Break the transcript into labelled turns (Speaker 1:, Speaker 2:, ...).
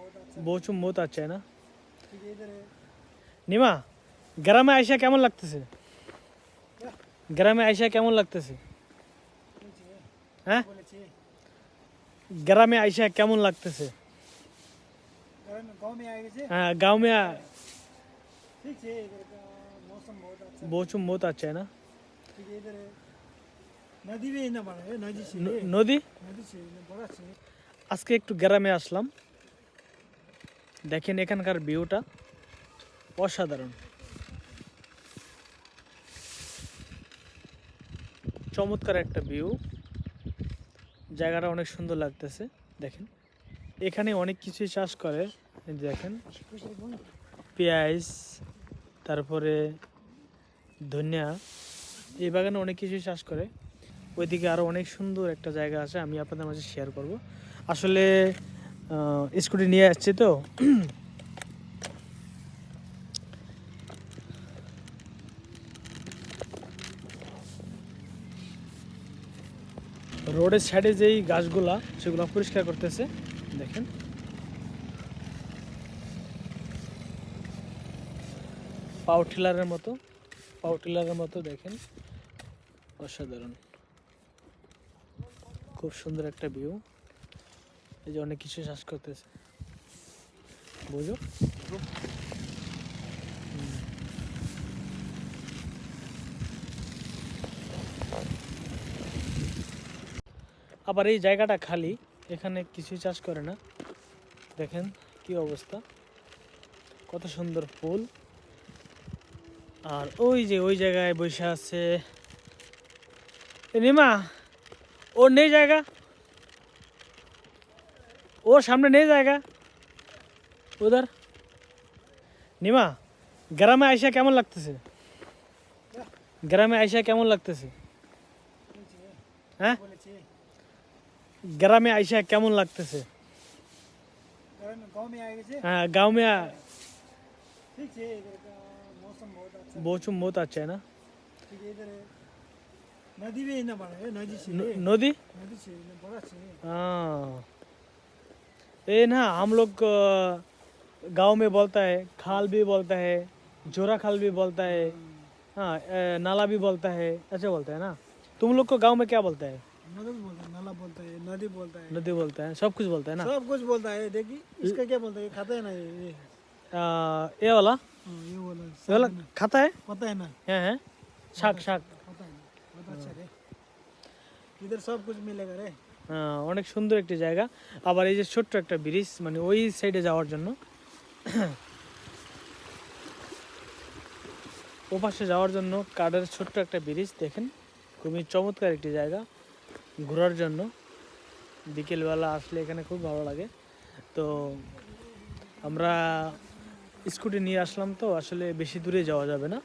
Speaker 1: बहुत अच्छा
Speaker 2: মৌসুম বহুত আছে না
Speaker 1: ठीक है इधर है
Speaker 2: নিমা গ্রামে আইসা কেমন লাগতেছে গ্রামে আইসা কেমন লাগতেছে
Speaker 1: ठीक है
Speaker 2: হ্যাঁ
Speaker 1: बोले चाहिए
Speaker 2: গ্রামে আইসা কেমন লাগতেছে
Speaker 1: घर में गांव में आएगा से
Speaker 2: হ্যাঁ গাঁও মে আ-
Speaker 1: ठीक है इधर का मौसम बहुत अच्छा
Speaker 2: মৌসুম বহুত আছে না
Speaker 1: ठीक है इधर है नदी भी ना बड़ा है नदी से
Speaker 2: ন- নদী
Speaker 1: नदी से बड़ा से
Speaker 2: আজকে একটু গ্রামে আসলাম দেখেন এখানকার ভিউটা অসাধারণ। চমৎকার একটা ভিউ। জায়গাটা অনেক সুন্দর লাগতেছে, দেখেন। এখানে অনেক কিছুই চাষ করে দেখেন। পেঁয়াজ, তারপরে ধনিয়া, এই বাগানে অনেক কিছুই চাষ করে। ওইদিকে আরও অনেক সুন্দর একটা জায়গা আছে, আমি আপনাদের মাঝে শেয়ার করব। আসলে স্কুটি নিয়ে আসছি তো। রোডের সাইডে যেই গাছগুলা, সেগুলো পরিষ্কার করতেছে, দেখেন। পাও টিলারের মতো, পাও টিলারের মতো, দেখেন। অসাধারণ। খুব সুন্দর একটা ভিউ এই যে অনেক কিছু চাষ করতেছে। বুঝো? আবার এই জায়গাটা খালি এখানে কিছু চাষ করে না। দেখেন কি অবস্থা। কত সুন্দর ফুল। আর ওই যে ওই জায়গায় বসে আছে। নিমা ওর নেই জায়গা? ওর সামনে নেই জায়গা উধার নিমা গ্রামে আইসা কেমন লাগতেছে গ্রামে আইসা কেমন লাগতেছে
Speaker 1: ठीक है
Speaker 2: হ্যাঁ
Speaker 1: बोले चाहिए
Speaker 2: গ্রামে আইসা কেমন লাগতেছে
Speaker 1: घर में गांव में आएगा से
Speaker 2: হ্যাঁ গাঁও মে আ-
Speaker 1: ठीक है इधर का मौसम बहुत अच्छा
Speaker 2: মৌসুম বহুত আছে না
Speaker 1: ठीक है इधर है नदी भी ना बड़ा है नदी से
Speaker 2: न- नदी
Speaker 1: नदी से बड़ा से
Speaker 2: हाँ ये ना हम लोग गाँव में बोलता है खाल भी बोलता है जोरा खाल भी बोलता है हाँ नाला भी बोलता है अच्छा बोलता है ना? तुम लोग को गाँव में क्या बोलता है?
Speaker 1: नाला बोलता है नदी बोलता है।
Speaker 2: नदी बोलता है सब कुछ बोलता है ना?
Speaker 1: सब कुछ बोलता है देखिए इसका क्या बोलता है खाता है ना ये ये?
Speaker 2: हाँ, वाला?
Speaker 1: ये
Speaker 2: वाला वाला खाता है?
Speaker 1: पता है ना?
Speaker 2: हाँ, हाँ,
Speaker 1: है शाक शाक पता अच्छा है। इधर सब कुछ मिलेगा रे।
Speaker 2: অনেক সুন্দর একটি জায়গা। আবার এই যে ছোট্ট একটা ব্রিজ মানে ওই সাইডে যাওয়ার জন্য। ওপাশে যাওয়ার জন্য কাঠের ছোট্ট একটা ব্রিজ, দেখেন। খুবই চমৎকার একটি জায়গা ঘোরার জন্য। বিকেলবেলা আসলে এখানে খুব ভালো লাগে। তো আমরা স্কুটি নিয়ে আসলাম তো, আসলে বেশি দূরে যাওয়া যাবে না।